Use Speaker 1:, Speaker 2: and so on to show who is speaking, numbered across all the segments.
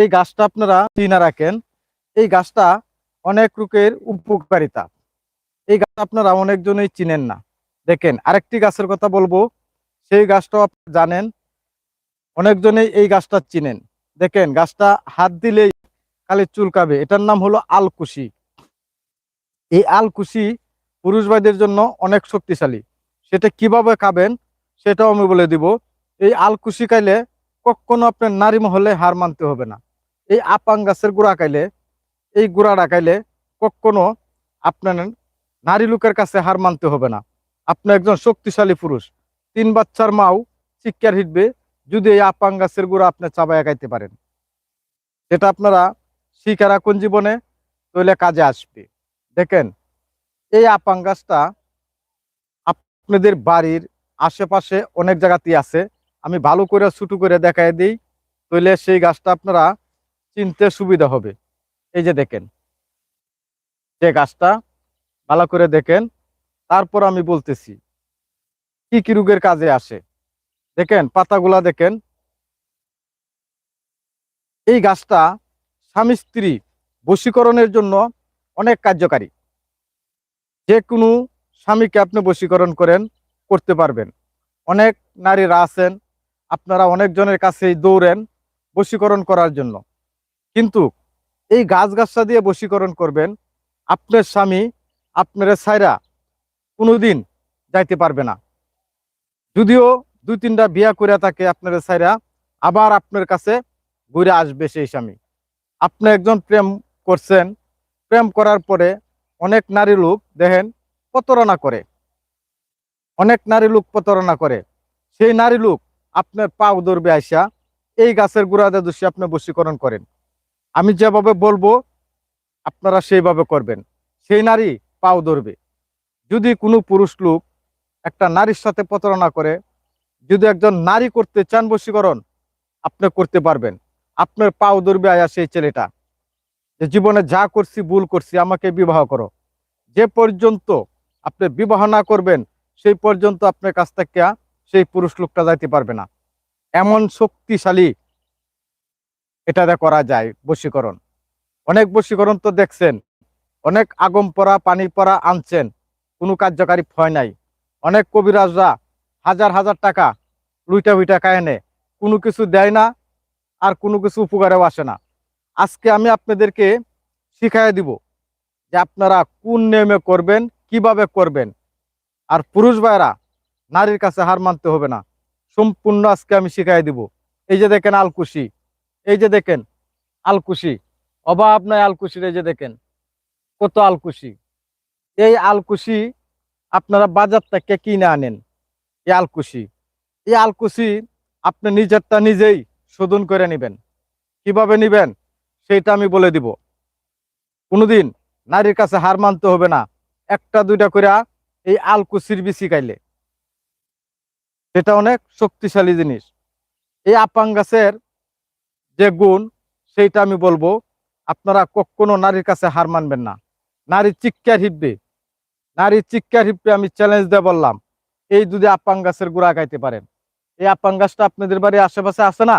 Speaker 1: এই গাছটা আপনারা চিনা রাখেন। এই গাছটা অনেক রূপের উপকারিতা। এই গাছ আপনারা অনেকজনই চিনেন না। দেখেন, আরেকটি গাছের কথা বলব। সেই গাছটাও আপনারা জানেন, অনেকজনেই এই গাছটা চিনেন। দেখেন, গাছটা হাত দিলেই খালি চুলকাবে। এটার নাম হলো আলকুশি। এই আলকুশি পুরুষ ভাইদের জন্য অনেক শক্তিশালী। সেটা কীভাবে খাবেন সেটাও আমি বলে দিব। এই আলকুশি খাইলে কখনো আপনার নারী মহলে হার মানতে হবে না। এই আপাং গাছের গুড়া খাইলে, এই গুড়াটা খাইলে কখনো আপনার নারী লোকের কাছে হার মানতে হবে না। আপনি একজন শক্তিশালী পুরুষ, তিন বাচ্চার মাও শিক্ষার হিটবে যদি এই আপাং গাছের গুঁড়া আপনি চাবাইয়া খাইতে পারেন। এটা আপনারা শিখে রাখুন জীবনে তাহলে কাজে আসবে। দেখেন, এই আপাং গাছটা আপনাদের বাড়ির আশেপাশে অনেক জায়গাতেই আছে। আমি ভালো করে ছুটু করে দেখাই দিই তাহলে সেই গাছটা আপনারা চিনতে সুবিধা হবে। এই যে দেখেন, যে গাছটা ভালো করে দেখেন, তারপর আমি বলতেছি, কি কি রোগের কাজে আসে। দেখেন, পাতাগুলা দেখেন, এই গাছটা স্বামী স্ত্রী বশীকরণের জন্য অনেক কার্যকারী। যে কোনো স্বামীকে আপনি বশীকরণ করেন, করতে পারবেন। অনেক নারীরা আছেন, আপনারা অনেকজনের কাছেই দৌড়েন বশীকরণ করার জন্য। কিন্তু এই গাছ গাছটা দিয়ে বশীকরণ করবেন, আপনার স্বামী আপনার ছাইরা কোনোদিন যাইতে পারবে না। যদিও দুই তিনটা বিয়া করে থাকে আপনার সাইরা আবার আপনার কাছে ঘুরে আসবে সেই স্বামী। আপনি একজন প্রেম করছেন, প্রেম করার পরে অনেক নারী লোক দেখেন প্রতারণা করে। অনেক নারী লোক প্রতারণা করে। সেই নারী লোক আপনার পাও ধরবে আইসা, এই গাছের গুড়াতে দোষী আপনি বশীকরণ করেন। আমি যেভাবে বলব, আপনারা সেইভাবে করবেন। সেই নারী পাও ধরবে। যদি কোনো পুরুষ লোক একটা নারীর সাথে প্রতারণা করে, যদি একজন নারী করতে চান বশীকরণ, আপনি করতে পারবেন। আপনার পাও ধরবে আয়া সেই ছেলেটা। যে জীবনে যা করছি, ভুল করছি, আমাকে বিবাহ করো। যে পর্যন্ত আপনি বিবাহ না করবেন, সেই পর্যন্ত আপনার কাছ থেকে সেই পুরুষ লোকটা যাইতে পারবে না। এমন শক্তিশালী এটাতে করা যায়, বশীকরণ। অনেক বশীকরণ তো দেখছেন, অনেক আগম পরা পানি পরা আনছেন, কোনো কার্যকারী ভয় নাই। অনেক কবিরাজরা হাজার হাজার টাকা লুইটা উইটা কায়নে কোনো কিছু দেয় না আর কোনো কিছু উপকারেও আসে না। আজকে আমি আপনাদেরকে শিখাই দিব যে আপনারা কোন নিয়মে করবেন, কীভাবে করবেন। আর পুরুষ ভাইরা নারীর কাছে হার মানতে হবে না। সম্পূর্ণ আজকে আমি শিখাই দিব। এই যে দেখেন আলকুশি। এই যে দেখেন, আলকুশি। অভাব নয় আলকুশির, এই যে দেখেন, কত আলকুশি। এই আলকুশি আপনারা বাজার থেকে কিনে আনেন, এই আলকুশি। এই আলকুশি আপনি নিজেরটা নিজেই শোধন করে নেবেন। কীভাবে নিবেন, সেইটা আমি বলে দিব। কোনোদিন নারীর কাছে হার মানতে হবে না, একটা দুইটা করে এই আলকুশির বিচি খাইলে। সেটা অনেক শক্তিশালী জিনিস। এই আপাং গাছের যে গুণ, সেইটা আমি বলব, আপনারা কখনো নারীর কাছে হার মানবেন না। নারী চিৎকার হিপবে নারী চিৎকার হিপবে আমি চ্যালেঞ্জ দিয়ে বললাম, এই যদি আপাং গাছের গুড়া গাইতে পারেন। এই আপাং গাছটা আপনাদের বাড়ির আশেপাশে আছে না?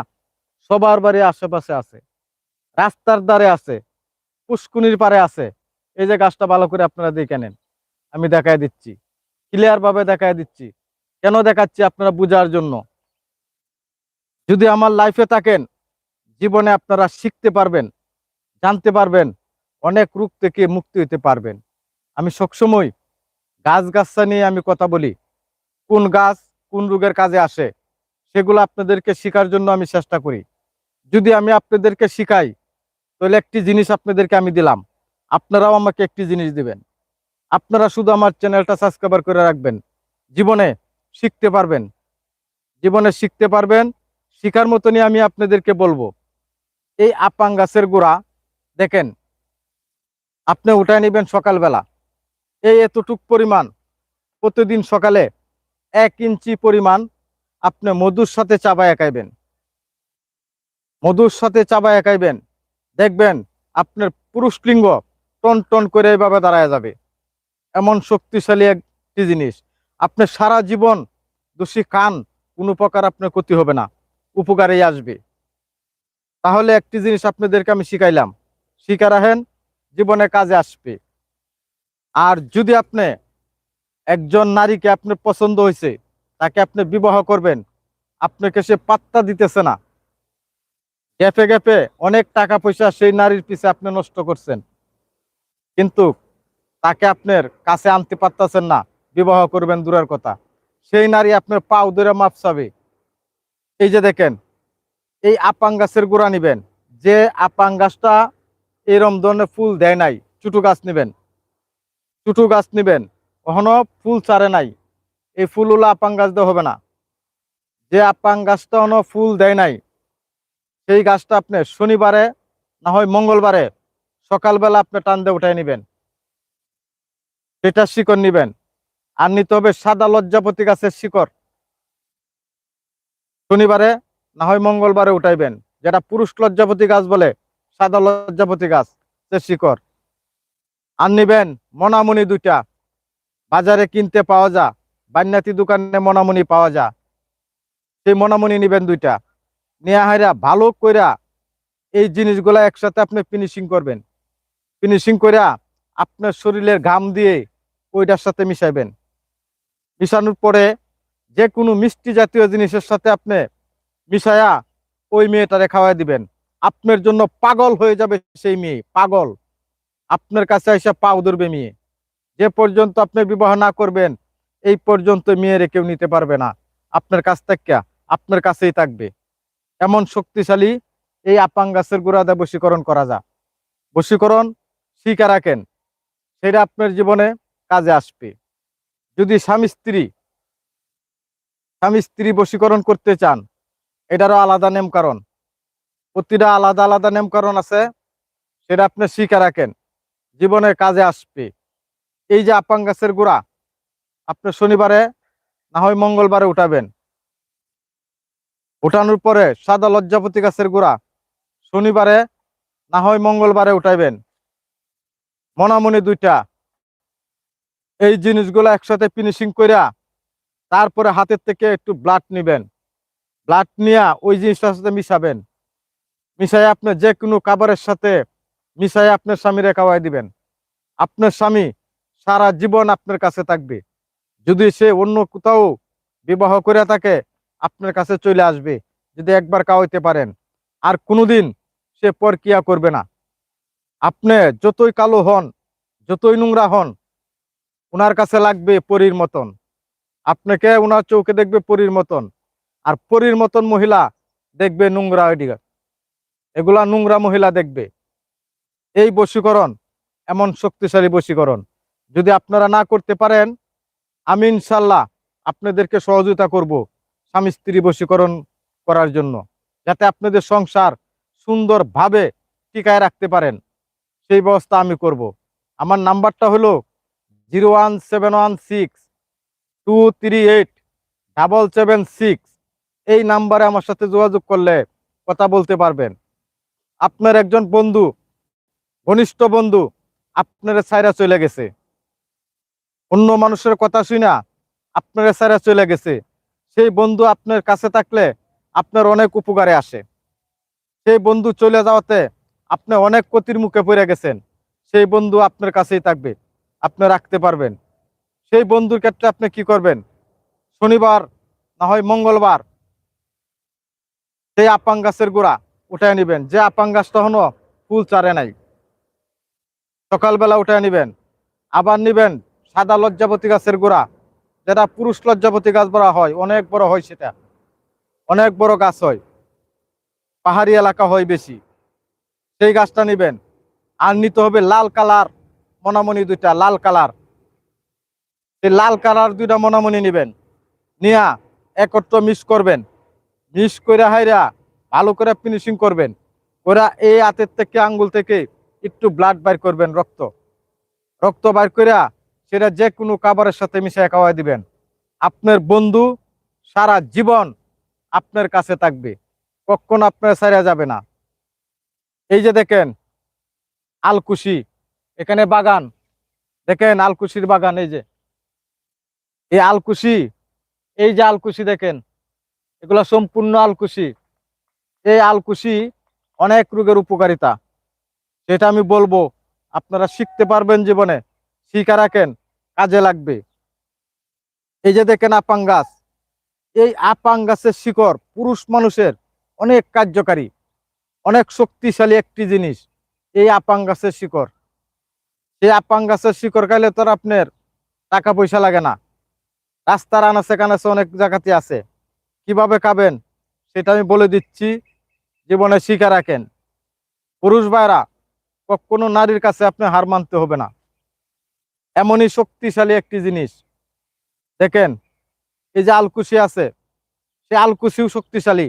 Speaker 1: সবার বাড়ির আশেপাশে আছে। রাস্তার ধারে আছে, পুষ্কুনির পারে আছে। এই যে গাছটা ভালো করে আপনারা দেখে নেন। আমি দেখাই দিচ্ছি। ক্লিয়ার ভাবে দেখাই দিচ্ছি। কেন দেখাচ্ছি আপনারা বুঝার জন্য? যদি আমার লাইফে থাকেন জীবনে আপনারা শিখতে পারবেন, জানতে পারবেন, অনেক রোগ থেকে মুক্তি হতে পারবেন। আমি সবসময় গাছ গাছটা নিয়ে আমি কথা বলি, কোন গাছ কোন রোগের কাজে আসে, সেগুলো আপনাদেরকে শেখার জন্য আমি চেষ্টা করি। যদি আমি আপনাদেরকে শিখাই, তাহলে একটি জিনিস আপনাদেরকে আমি দিলাম, আপনারাও আমাকে একটি জিনিস দিবেন। আপনারা শুধু আমার চ্যানেলটা সাবস্ক্রাইবার করে রাখবেন, জীবনে শিখতে পারবেন। জীবনে শিখতে পারবেন, শিখার মতনই আমি আপনাদেরকে বলব। এই আপাং গাছের গোড়া, দেখেন, আপনি উঠায় নেবেন সকালবেলা। এই এতটুক পরিমাণ, প্রতিদিন সকালে এক ইঞ্চি পরিমাণ আপনি মধুর সাথে চাবায় একাইবেন মধুর সাথে চাবায় একাইবেন দেখবেন আপনার পুরুষ লিঙ্গ টন টন করে এইভাবে দাঁড়ায় যাবে। এমন শক্তিশালী একটি জিনিস। আপনার সারা জীবন দোষী কান, কোনো প্রকার আপনার ক্ষতি হবে না, উপকারেই আসবে। তাহলে একটি জিনিস আপনাদেরকে আমি শিখাইলাম। শিখা রাখেন, জীবনে কাজে আসবে। আর যদি আপনি একজন নারীকে আপনার পছন্দ হয়েছে, তাকে আপনি বিবাহ করবেন, আপনাকে সে পাত্তা দিতেছে না। গ্যাপে গ্যাপে অনেক টাকা পয়সা সেই নারীর পিছে আপনি নষ্ট করছেন। কিন্তু তাকে আপনার কাছে আনতে পারতেছেন না, বিবাহ করবেন দূরের কথা। সেই নারী আপনার পাও ধরে মাপ চাবে। এই যে দেখেন এই আপাং গাছের গোড়া নিবেন। যে আপাং গাছটা এরম ধরনের ফুল দেয় নাই, চুটু গাছ নিবেন। চুটু গাছ নিবেন, কখনো ফুল ছাড়ে নাই। এই ফুলগুলো আপাং গাছ দিয়ে হবে না। যে আপাং গাছটা কোনো ফুল দেয় নাই, সেই গাছটা আপনি শনিবারে না হয় মঙ্গলবারে সকালবেলা আপনি টান দিয়ে উঠাই নিবেন। সেটা শিকড় নিবেন। আর নিতে হবে সাদা লজ্জাপতি গাছের শিকড়। শনিবারে না হয় মঙ্গলবারে উঠাইবেন, যেটা পুরুষ লজ্জাপতি গাছ বলে, সাদা লজ্জাপতি গাছ, সে শিকড়। আর নিবেন মনামুনি দুইটা, বাজারে কিনতে পাওয়া যা, বান্যাতি দোকানে মনামুনি পাওয়া যা, সেই মনামুনি নিবেন দুইটা। নিয়ে হাইরা ভালো কইরা এই জিনিসগুলা একসাথে আপনি ফিনিশিং করবেন। ফিনিশিং কইরা আপনার শরীরের ঘাম দিয়ে ওইটার সাথে মিশাইবেন। মিশানোর পরে যে কোনো মিষ্টি জাতীয় জিনিসের সাথে আপনি মিশায়া ওই মেয়েটারে খাওয়াই দিবেন। আপনার জন্য পাগল হয়ে যাবে সেই মেয়ে, পাগল। আপনার কাছে এসে পাও ধরবে মেয়ে। যে পর্যন্ত আপনি বিবাহ না করবেন, এই পর্যন্ত মেয়েরে কেউ নিতে পারবে না। আপনার কাছ থেকে, আপনার কাছেই থাকবে। এমন শক্তিশালী এই আপাং গাছের গোড়াতে বশীকরণ করা যা। বশীকরণ শিখা রাখেন, সেটা আপনার জীবনে কাজে আসবে। যদি স্বামী স্ত্রী স্বামী স্ত্রী বশীকরণ করতে চান এটারও আলাদা নেম কারণ। প্রতিটা আলাদা আলাদা নেম কারণ আছে, সেটা আপনি শিখা রাখেন। জীবনে কাজে আসবে। এই যে আপাং গাছের গোড়া, আপনি শনিবারে না হয় মঙ্গলবারে উঠাবেন। উঠানোর পরে সাদা লজ্জাপতি গাছের গোড়া, শনিবারে না হয় মঙ্গলবারে উঠাইবেন। মনামনি দুইটা। এই জিনিসগুলো একসাথে ফিনিশিং কইরা, তারপরে হাতের থেকে একটু ব্লাড নিবেন। ব্লাড নিয়ে ওই জিনিসটার সাথে মিশাবেন। মিশাই আপনি যে কোনো খাবারের সাথে মিশাই আপনার স্বামীরে খাওয়াই দিবেন। আপনার স্বামী সারা জীবন আপনার কাছে থাকবে। যদি সে অন্য কোথাও বিবাহ করে থাকে, আপনার কাছে চলে আসবে, যদি একবার খাওয়াইতে পারেন। আর কোনোদিন সে পরকিয়া করবে না। আপনি যতই কালো হন, যতই নোংরা হন ওনার কাছে লাগবে পরীর মতন। আপনাকে ওনার চৌকে দেখবে পরীর মতন। আর পরীর মতন মহিলা দেখবে নোংরা এদিকে। এগুলা নোংরা মহিলা দেখবে। এই বশীকরণ এমন শক্তিশালী বশীকরণ। যদি আপনারা না করতে পারেন, আমি ইনশাল্লাহ আপনাদেরকে সহযোগিতা করব স্বামী স্ত্রী বশীকরণ করার জন্য, যাতে আপনাদের সংসার সুন্দরভাবে টিকায় রাখতে পারেন। সেই ব্যবস্থা আমি করব। আমার নাম্বারটা হলো zero one seven one six two three eight double seven six এই নাম্বারে আমার সাথে যোগাযোগ করলে কথা বলতে পারবেন। আপনার একজন বন্ধু, ঘনিষ্ঠ বন্ধু আপনার সাইরা চলে গেছে। অন্য মানুষের কথা শুনা আপনার সাইরা চলে গেছে। সেই বন্ধু আপনার কাছে থাকলে আপনার অনেক উপকারে আসে। সেই বন্ধু চলে যাওয়াতে আপনি অনেক ক্ষতির মুখে পড়ে গেছেন। সেই বন্ধু আপনার কাছেই থাকবে, আপনি রাখতে পারবেন। সেই বন্ধুর ক্ষেত্রে আপনি কি করবেন? শনিবার না হয় মঙ্গলবার সেই আপাং গাছের গোড়া উঠায় নিবেন। যে আপাং গাছটা হনো ফুল চারে নাই। সকালবেলা উঠায় নিবেন। আবার নিবেন সাদা লজ্জাপতি গাছের গোড়া। যেটা পুরুষ লজ্জাপতি গাছ বলা হয়, অনেক বড় হয় সেটা। অনেক বড় গাছ হয়। পাহাড়ি এলাকা হয় বেশি। সেই গাছটা নিবেন। আর নিতে হবে লাল কালার মনামনি দুইটা, লাল কালার। সেই লাল কালার দুইটা মনামনি নিবেন। নিয়া একত্র মিক্স করবেন। মিক্স করে হাইরা ভালো করে ফিনিশিং করবেন। ওরা এই হাতের থেকে, আঙ্গুল থেকে একটু ব্লাড বাইর করবেন রক্ত। রক্ত বাইর করে সেটা যে কোনো খাবারের সাথে মিশিয়ে খাওয়াই দিবেন। আপনার বন্ধু সারা জীবন আপনার কাছে থাকবে। কখনো আপনার সারিয়া যাবে না। এই যে দেখেন, আলকুশি, এখানে বাগান। দেখেন আলকুশির বাগান, এই যে। এই আলকুশি, এই যে আলকুশি দেখেন এগুলা সম্পূর্ণ আলকুশি। এই আলকুশি অনেক রোগের উপকারিতা। সেটা আমি বলব, আপনারা শিখতে পারবেন জীবনে। শিখা রাখেন, কাজে লাগবে। এই যে দেখেন আপাং গাছ এই আপাং গাছের শিকড় পুরুষ মানুষের অনেক কার্যকারী, অনেক শক্তিশালী একটি জিনিস, এই আপাং গাছের শিকড়। এই আপাং গাছের শিকড় খাইলে তো আর আপনার টাকা পয়সা লাগে না। রাস্তার আনাচে কানাচে অনেক জায়গাতে আছে। কীভাবে খাবেন, সেটা আমি বলে দিচ্ছি। জীবনে শিখে রাখেন। পুরুষ ভাইরা কখনো নারীর কাছে আপনি হার মানতে হবে না। এমনই শক্তিশালী একটি জিনিস। দেখেন, এই যে আলকুশি আছে সে আলকুশিও শক্তিশালী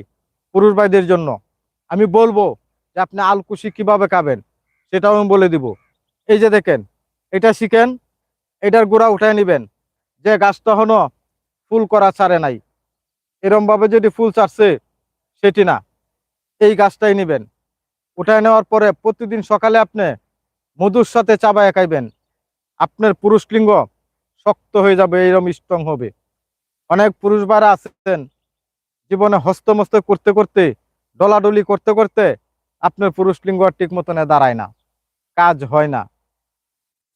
Speaker 1: পুরুষ ভাইদের জন্য। আমি বলব যে আপনি আলকুশি কীভাবে খাবেন, সেটাও আমি বলে দিব। এই যে দেখেন, এটা শিখেন, এটার গোড়া উঠায় নিবেন। যে গাছটা হনো ফুল করা ছাড়ে নাই এরম ভাবে যদি ফুল ছাড়ছে সেটি না। এই গাছটাই নিবেন। উঠায় নেওয়ার পরে প্রতিদিন সকালে আপনি মধুর সাথে চাবায় একাইবেন। আপনার পুরুষ লিঙ্গ শক্ত হয়ে যাবে এইরকম স্ট্রং হবে। অনেক পুরুষ বারা আছেন, জীবনে হস্তমস্ত করতে করতে, ডলাডলি করতে করতে আপনার পুরুষ লিঙ্গ আর ঠিক মতনে দাঁড়ায় না। কাজ হয় না।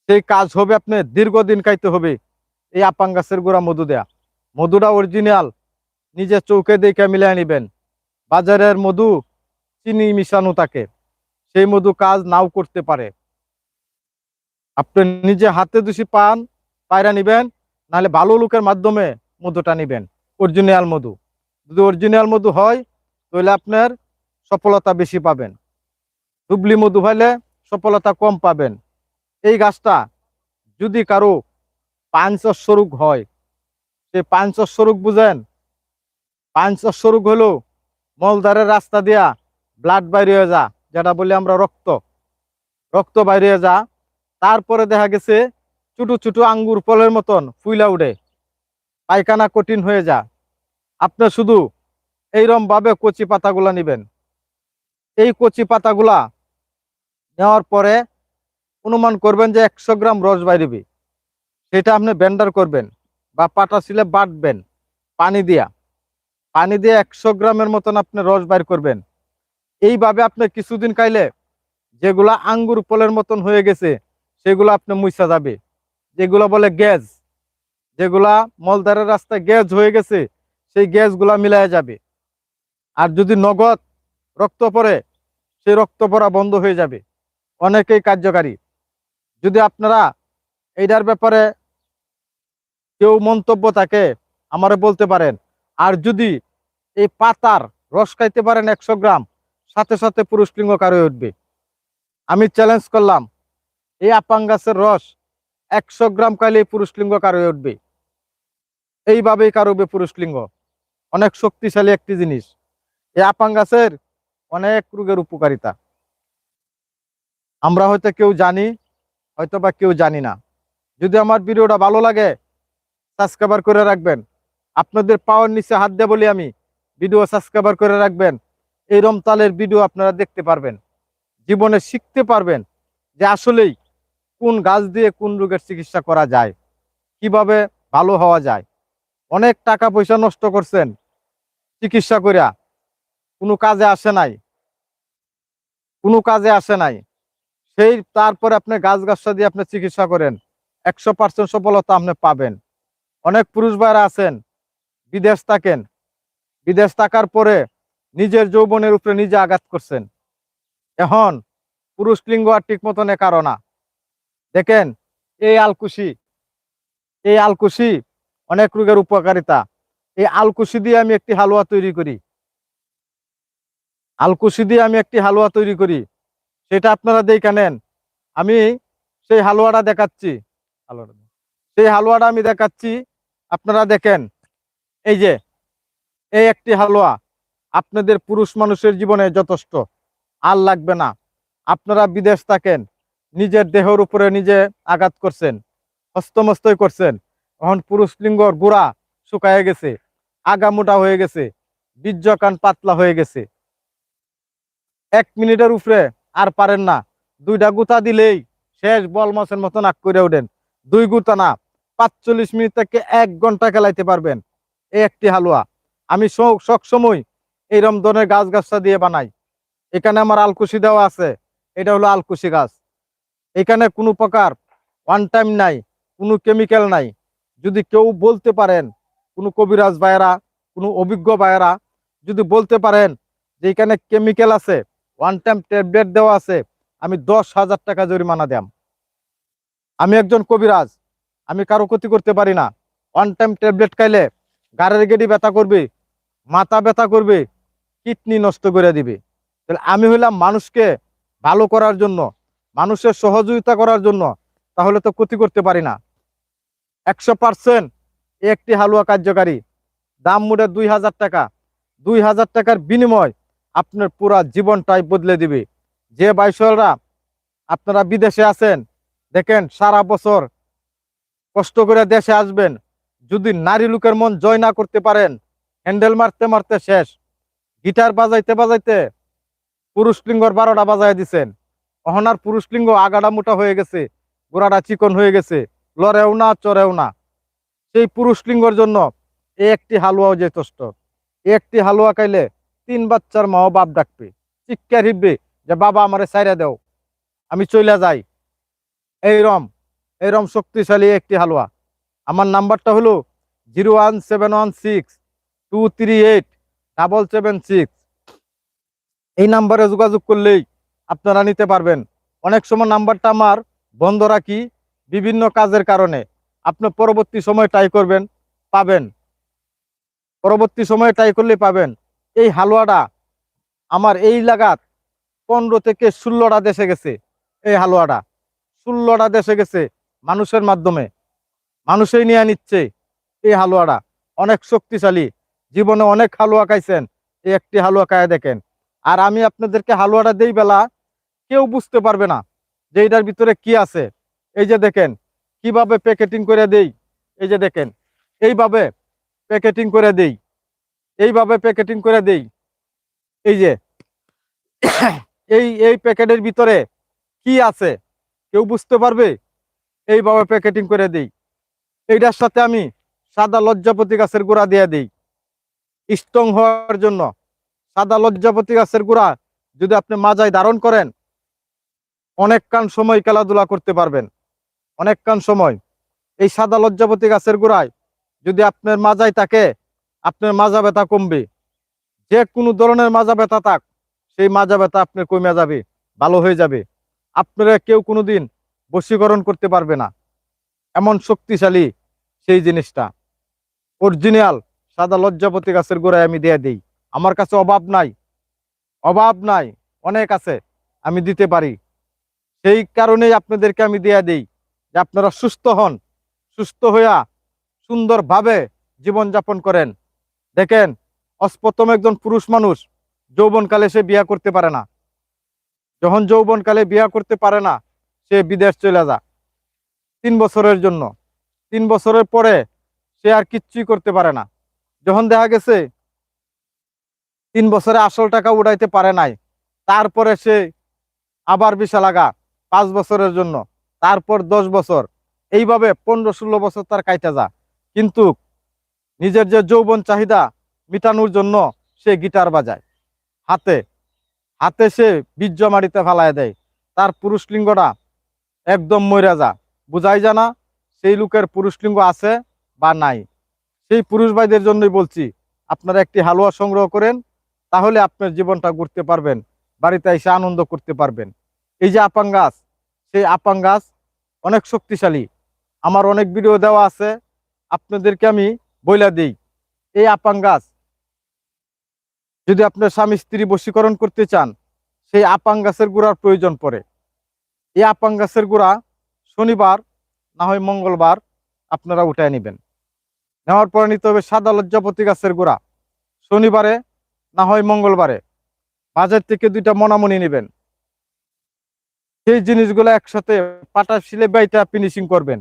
Speaker 1: সেই কাজ হবে আপনি দীর্ঘদিন খাইতে হবে। এই আপাং গাছের গোড়া মধু দেয়া। মধুটা অরিজিনাল নিজে চৌকে দেখে মিলিয়ে নিবেন। বাজারের মধু চিনি মিশানো থাকে, সেই মধু কাজ নাও করতে পারে। আপনি নিজে হাতে দোষী পান, পায়রা নিবেন, নাহলে ভালো লোকের মাধ্যমে মধুটা নিবেন অরিজিনাল মধু। যদি অরিজিনাল মধু হয়, তাহলে আপনার সফলতা বেশি পাবেন। ডুবলি মধু হলে সফলতা কম পাবেন। এই গাছটা যদি কারও পাঞ্চস্বরূপ হয় সে পাঞ্চস্বরূপ বুঝেন পাঞ্চস্বরূপ হলো মলদারের রাস্তা দিয়া ব্লাড বাইরে হয়ে যা, যেটা বলি আমরা রক্ত। রক্ত বাইরে হয়ে যা। তারপরে দেখা গেছে ছোট ছোট আঙ্গুর ফলের মতন ফুইলা উঠে পায়খানা কঠিন হয়ে যা। আপনি শুধু এইরকম ভাবে কচি পাতাগুলা নেবেন। এই কচি পাতাগুলা নেওয়ার পরে অনুমান করবেন যে একশো গ্রাম রস বাইরবি সেটা আপনি ব্যান্ডার করবেন বা পাটা ছিলে বাটবেন পানি দিয়া। পানি দিয়ে একশো গ্রামের মতন আপনি রস বাইর করবেন। এইভাবে আপনি কিছুদিন খাইলে যেগুলা আঙ্গুর ফলের মতন হয়ে গেছে, সেগুলো আপনি মুইসা যাবে। যেগুলো বলে গ্যাস, যেগুলা মলদারের রাস্তায় গ্যাস হয়ে গেছে, সেই গ্যাসগুলা মিলায় যাবে। আর যদি নগদ রক্ত পড়ে, সেই রক্ত পরা বন্ধ হয়ে যাবে। অনেকেই কার্যকারী। যদি আপনারা এইটার ব্যাপারে কেউ মন্তব্য থাকে, আমারে বলতে পারেন। আর যদি এই পাতার রস খাইতে পারেন একশো গ্রাম, সাথে সাথে পুরুষলিঙ্গ কারও উঠবে। আমি চ্যালেঞ্জ করলাম, এই আপাং গাছের রস একশো গ্রাম খাইলে পুরুষলিঙ্গ কারও উঠবে। এইভাবেই কারোবে পুরুষলিঙ্গ অনেক শক্তিশালী একটি জিনিস। এই আপাং গাছের অনেক রোগের উপকারিতা। আমরা হয়তো কেউ জানি, হয়তো বা কেউ জানি না। যদি আমার ভিডিওটা ভালো লাগে সাবস্ক্রাইবার করে রাখবেন। আপনাদের পাওয়ার নিচে হাত দিয়ে বলি আমি। ভিডিও সাবস্ক্রাইবার করে রাখবেন। এই রমতালের ভিডিও আপনারা দেখতে পারবেন। জীবনে শিখতে পারবেন যে আসলেই কোন গাছ দিয়ে কোন রোগের চিকিৎসা করা যায়, কীভাবে ভালো হওয়া যায়। অনেক টাকা পয়সা নষ্ট করছেন, চিকিৎসা করিয়া কোনো কাজে আসে নাই, কোনো কাজে আসে নাই। সেই তারপরে আপনি গাছ গাছটা দিয়ে আপনি চিকিৎসা করেন, একশো পার্সেন্ট সফলতা আপনি পাবেন। অনেক পুরুষ ভাইরা আছেন, বিদেশ থাকেন বিদেশ থাকার পরে নিজের যৌবনের উপরে নিজে আঘাত করছেন। এখন পুরুষ লিঙ্গ আর ঠিক মতনে কারণা দেখেন, এই আলকুশি এই আলকুশি অনেক রোগের উপকারিতা। এই আলকুশি দিয়ে আমি একটি হালুয়া তৈরি করি। আলকুশি দিয়ে আমি একটি হালুয়া তৈরি করি। সেটা আপনারা দেখে নেন। আমি সেই হালুয়াটা দেখাচ্ছি। হালুয়াটা সেই হালুয়াটা আমি দেখাচ্ছি। আপনারা দেখেন, এই যে এই একটি হালুয়া আপনাদের পুরুষ মানুষের জীবনে যথেষ্ট। আর লাগবে না। আপনারা বিদেশ থাকেন, নিজের দেহের উপরে নিজে আঘাত করছেন, হস্তমস্তই করছেন, এখন পুরুষ লিঙ্গর গুড়া শুকায় গেছে, আগা মোটা হয়ে গেছে, বীর্য কান পাতলা হয়ে গেছে। এক মিনিটের উপরে আর পারেন না। দুইটা গুতা দিলেই শেষ বল মাছের মতন আগ করে ওঠেন। দুই গুতা না, পাঁচচল্লিশ মিনিট থেকে এক ঘণ্টা খেলাইতে পারবেন। এই একটি হালুয়া। আমি সব সময় এইরকম ধরনের গাছ গাছটা দিয়ে বানাই। এখানে আমার আলকুশি দেওয়া আছে। এটা হলো আলকুশি গাছ। এখানে কোনো প্রকার ওয়ান টাইম নাই, কোনো কেমিক্যাল নাই। যদি কেউ বলতে পারেন, কোনো কবিরাজ ভাইয়েরা, কোনো অভিজ্ঞ ভাইয়েরা যদি বলতে পারেন যে এখানে কেমিক্যাল আছে ওয়ান টাইম ট্যাবলেট দেওয়া আছে, আমি দশ হাজার টাকা জরিমানা দাম। আমি একজন কবিরাজ, আমি কারও ক্ষতি করতে পারি না। ওয়ান টাইম ট্যাবলেট খাইলে গাড়ির গেডি ব্যথা করবে মাথা ব্যথা করবে, কিডনি নষ্ট করে দিবে। তাহলে আমি হইলাম মানুষকে ভালো করার জন্য, মানুষের সহযোগিতা করার জন্য, তাহলে তো ক্ষতি করতে পারি না। একশো পার্সেন্ট একটি হালুয়া কার্যকারী। দাম মুড়ে দুই হাজার টাকা। দুই হাজার টাকার বিনিময় আপনার পুরা জীবনটাই বদলে দিবে। যে বাইশলরা আপনারা বিদেশে আছেন, দেখেন সারা বছর কষ্ট করে দেশে আসবেন, যদি নারী লোকের মন জয় না করতে পারেন হ্যান্ডেল মারতে মারতে শেষ। গিটার বাজাইতে বাজাইতে পুরুষ লিঙ্গর বারোটা বাজাই দিছেন। অহনার পুরুষ লিঙ্গ আগাডা মোটা হয়ে গেছে গোড়াটা চিকন হয়ে গেছে, লড়েও না, চড়েও না। সেই পুরুষ লিঙ্গর জন্য এই একটি হালুয়াও যথেষ্ট এই একটি হালুয়া খাইলে তিন বাচ্চার মাও বাপ ডাকবে। চিৎকার হিববে যে, বাবা, আমারে সাইরা দেও। আমি চলে যাই। এইরম এইরম শক্তিশালী একটি হালুয়া। আমার নাম্বারটা হলো zero one seven one six two three eight double seven six এই নাম্বারে যোগাযোগ করলেই আপনারা নিতে পারবেন। অনেক সময় নাম্বারটা আমার বন্ধ রাখি বিভিন্ন কাজের কারণে। আপনি পরবর্তী সময় ট্রাই করবেন, পাবেন। পরবর্তী সময়ে ট্রাই করলে পাবেন। এই হালুয়াটা আমার এই লাগাত পনেরো থেকে ষোলোটা দেশে গেছে। এই হালুয়াটা ষোলোটা দেশে গেছে মানুষের মাধ্যমে। মানুষই নিয়ে নিচ্ছে এই হালুয়াটা। অনেক শক্তিশালী। জীবনে অনেক হালুয়া খাইছেন, এই একটি হালুয়া খায় দেখেন। আর আমি আপনাদেরকে হালুয়াটা দেই বেলা, কেউ বুঝতে পারবে না যে এটার ভিতরে কি আছে। এই যে দেখেন, কীভাবে প্যাকেটিং করে দেই, এই যে দেখেন, এইভাবে প্যাকেটিং করে দেই, এইভাবে প্যাকেটিং করে দেই। এই যে, এই এই প্যাকেটের ভিতরে কি আছে, কেউ বুঝতে পারবে? এইভাবে প্যাকেটিং করে দেই। এইটার সাথে আমি সাদা লজ্জাপতি গাছের গোড়া দিয়ে দিই। স্ট্রং হওয়ার জন্য। সাদা লজ্জাপতি গাছের গুঁড়া যদি আপনি মাজায় ধারণ করেন অনেকক্ষণ সময় খেলাধুলা করতে পারবেন। অনেকক্ষণ সময়। এই সাদা লজ্জাপতি গাছের গোড়ায় যদি আপনার মাজায় থাকে, আপনার মাজা ব্যথা কমবে। যে কোনো ধরনের মাজা ব্যথা থাক, সেই মাজা ব্যথা আপনার কমে যাবে, ভালো হয়ে যাবে। আপনারা কেউ কোনোদিন বশীকরণ করতে পারবে না। এমন শক্তিশালী সেই জিনিসটা। অরিজিনাল সাদা লজ্জাপতি গাছের গোড়ায় আমি দিয়ে দিই। আমার কাছে অভাব নাই। অভাব নাই। অনেক আছে। আমি দিতে পারি। সেই কারণেই আপনাদেরকে আমি দিয়ে দিই যে আপনারা সুস্থ হন। সুস্থ হইয়া সুন্দরভাবে জীবনযাপন করেন। দেখেন অস্পতম একজন পুরুষ মানুষ যৌবনকালে সে বিয়া করতে পারে না। যখন যৌবনকালে বিয়া করতে পারে না, সে বিদেশ চলে যা তিন বছরের জন্য। তিন বছরের পরে সে আর কিচ্ছুই করতে পারে না। যখন দেখা গেছে তিন বছরে আসল টাকা উড়াইতে পারে নাই, তারপরে সে আবার বিশা লাগা পাঁচ বছরের জন্য, তারপর দশ বছর, এইভাবে পনেরো ষোলো বছর তার কাইটা যা কিন্তু নিজের যে যৌবন চাহিদা মিটানোর জন্য সে গিটার বাজায়। হাতে হাতে সে বীর্য মাটিতে ফালায় দেয়। তার পুরুষ লিঙ্গটা একদম মইরা যা বুঝাই জানা সেই লোকের পুরুষ লিঙ্গ আছে বা নাই। সেই পুরুষ ভাইদের জন্যই বলছি, আপনারা একটি হালুয়া সংগ্রহ করেন, তাহলে আপনার জীবনটা ঘুরতে পারবেন, বাড়িতে এসে আনন্দ করতে পারবেন। এই যে আপাং গাছ, সেই আপাং গাছ অনেক শক্তিশালী। আমার অনেক ভিডিও দেওয়া আছে, আপনাদেরকে আমি বইলা দিই। এই আপাং গাছ, যদি আপনার স্বামী স্ত্রী বশীকরণ করতে চান, সেই আপাং গাছের গুঁড়ার প্রয়োজন পড়ে। এই আপাং গাছের গুঁড়া শনিবার, না হয় মঙ্গলবার, আপনারা উঠায় নেবেন। নেওয়ার পরে নিতে হবে সাদা লজ্জাপতি গাছের গুঁড়া। শনিবারে না হয় মঙ্গলবারে। বাজার থেকে দুইটা মনামনি নেবেন। সেই জিনিসগুলো একসাথে পাটা শিলে বাইটা ফিনিশিং করবেন।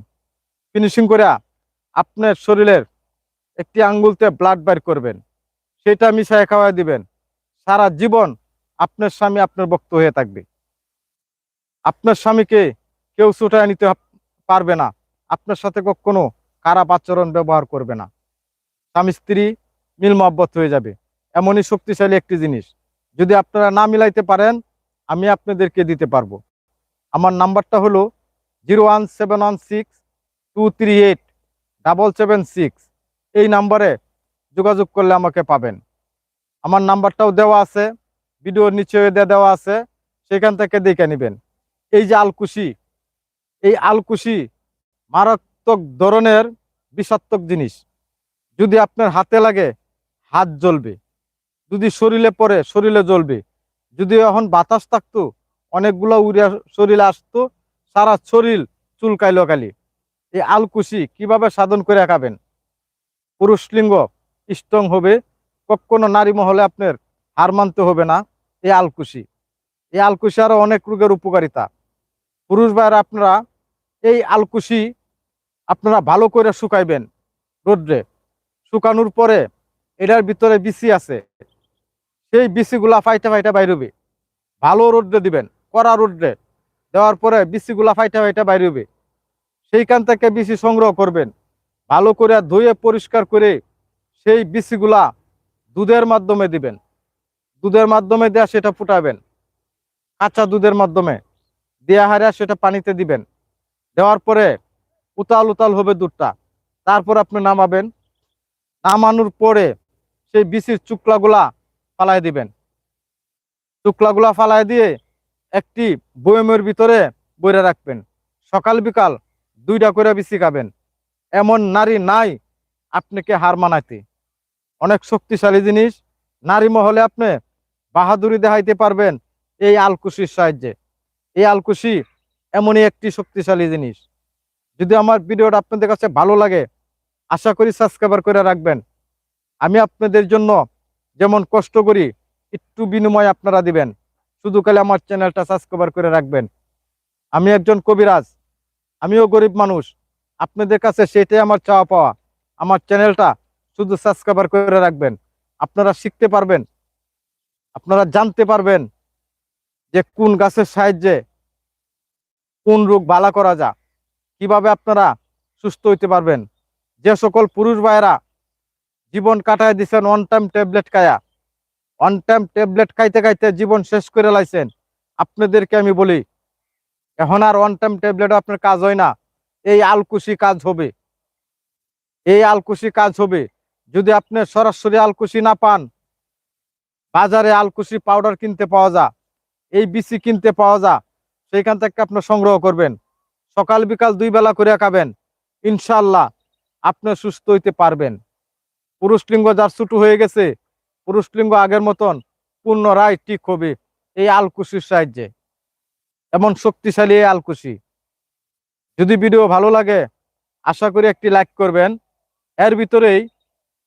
Speaker 1: ফিনিশিং করে আপনার শরীরের একটি আঙ্গুলতে ব্লাড বাইর করবেন। সেটা মিশায় খাওয়াই দিবেন। সারা জীবন আপনার স্বামী আপনার বক্ত হয়ে থাকবে। আপনার স্বামীকে কেউ ছুটায় নিতে পারবে না। আপনার সাথে কখনো খারাপ আচরণ ব্যবহার করবে না। স্বামী স্ত্রী মিল মহব্বত হয়ে যাবে। এমনই শক্তিশালী একটি জিনিস। যদি আপনারা না মিলাইতে পারেন, আমি আপনাদেরকে দিতে পারব। আমার নাম্বারটা হলো zero one seven one six two three eight double seven six. এই নাম্বারে যোগাযোগ করলে আমাকে পাবেন। আমার নাম্বারটাও দেওয়া আছে। ভিডিওর নিচে দেওয়া আছে। সেখান থেকে দেখে নেবেন। এই যে আলকুশি, এই আলকুশি মারাত্মক ধরনের বিষাত্মক জিনিস। যদি আপনার হাতে লাগে, হাত জ্বলবে। যদি শরীরে পড়ে, শরীরে জ্বলবে। যদি এখন বাতাস থাকতো, অনেকগুলো উড়িয়া শরীরে আসতো, সারা শরীর চুলকাইলো কালি এই আলকুশি কীভাবে সাধন করে খাবেন? পুরুষ লিঙ্গ স্ট্রং হবে, কখনো নারী মহলে আপনার হার মানতে হবে না, এই আলকুশি। এই আলকুশি আরও অনেক রোগের উপকারিতা। পুরুষ ভাইয়েরা, আপনারা এই আলকুশি আপনারা ভালো করে শুকাইবেন রোদ্রে। শুকানোর পরে এটার ভিতরে বিসি আছে। সেই বিসিগুলা ফাইটা ফাইটা বাইরবে। ভালো রোদ্রে দিবেন, কড়া রোদ্রে। দেওয়ার পরে বিসিগুলা ফাইটা ফাইটা বাইরবে। সেইখান থেকে বিসি সংগ্রহ করবেন। ভালো করে ধুয়ে পরিষ্কার করে সেই বিসিগুলা দুধের মাধ্যমে দিবেন। দুধের মাধ্যমে দেয়া সেটা ফুটাবেন। কাঁচা দুধের মাধ্যমে। দেয়া হারা সেটা পানিতে দিবেন। দেওয়ার পরে উতাল উতাল হবে দুধটা। তারপর আপনি নামাবেন। নামানোর পরে সেই বিসির চুকলাগুলা ফালাই দিবেন। চুকলাগুলা ফালাই দিয়ে একটি বয়মের ভিতরে বইরে রাখবেন। সকাল বিকাল দুইটা করে বিসি খাবেন। এমন নারী নাই আপনাকে হার মানাইতে। অনেক শক্তিশালী জিনিস। নারী মহলে আপনি বাহাদুরি দেখাইতে পারবেন এই আলকুশির সাহায্যে। এই আলকুশি এমনই একটি শক্তিশালী জিনিস। যদি আমার ভিডিওটা আপনাদের কাছে ভালো লাগে, আশা করি সাবস্ক্রাইবার করে রাখবেন। আমি আপনাদের জন্য যেমন কষ্ট করি, একটু বিনিময় আপনারা দিবেন। শুধু খালি আমার চ্যানেলটা সাবস্ক্রাইবার করে রাখবেন। আমি একজন কবিরাজ, আমিও গরিব মানুষ। আপনাদের কাছে সেটাই আমার চাওয়া পাওয়া। আমার চ্যানেলটা শুধু সাবস্ক্রাইবার করে রাখবেন। আপনারা শিখতে পারবেন, আপনারা জানতে পারবেন যে কোন গাছের সাহায্যে কোন রোগ বালা করা যায়। কীভাবে আপনারা সুস্থ হইতে পারবেন? যে সকল পুরুষ ভাইয়েরা জীবন কাটায় দিচ্ছেন ওয়ান টাইম ট্যাবলেট খায়া ওয়ান টাইম ট্যাবলেট খাইতে খাইতে জীবন শেষ করে লাইছেন, আপনাদেরকে আমি বলি, এখন আর ওয়ান টাইম ট্যাবলেট আপনার কাজ হয় না। এই আলকুশি কাজ হবে। এই আলকুশি কাজ হবে। যদি আপনি সরাসরি আলকুশি না পান, বাজারে আলকুশি পাউডার কিনতে পাওয়া যা এই বিসি কিনতে পাওয়া যা সেইখান থেকে আপনি সংগ্রহ করবেন। সকাল বিকাল দুই বেলা করে খাবেন ইনশাল্লাহ আপনি সুস্থ হইতে পারবেন। পুরুষ লিঙ্গ যার ছুটু হয়ে গেছে, পুরুষ লিঙ্গ আগের মতন পুনরায় ঠিক হবে এই আলকুশির সাহায্যে। এমন শক্তিশালী এই আলকুশি। যদি ভিডিও ভালো লাগে, আশা করি একটি লাইক করবেন। এর ভিতরেই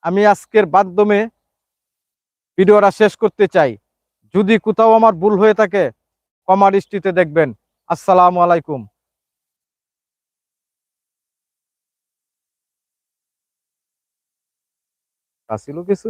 Speaker 1: আমি আজকের মাধ্যমে ভিডিওটা শেষ করতে চাই। যদি কোথাও আমার ভুল হয়ে থাকে, কমার দৃষ্টিতে দেখবেন। আসসালামু আলাইকুম। আসিল কিছু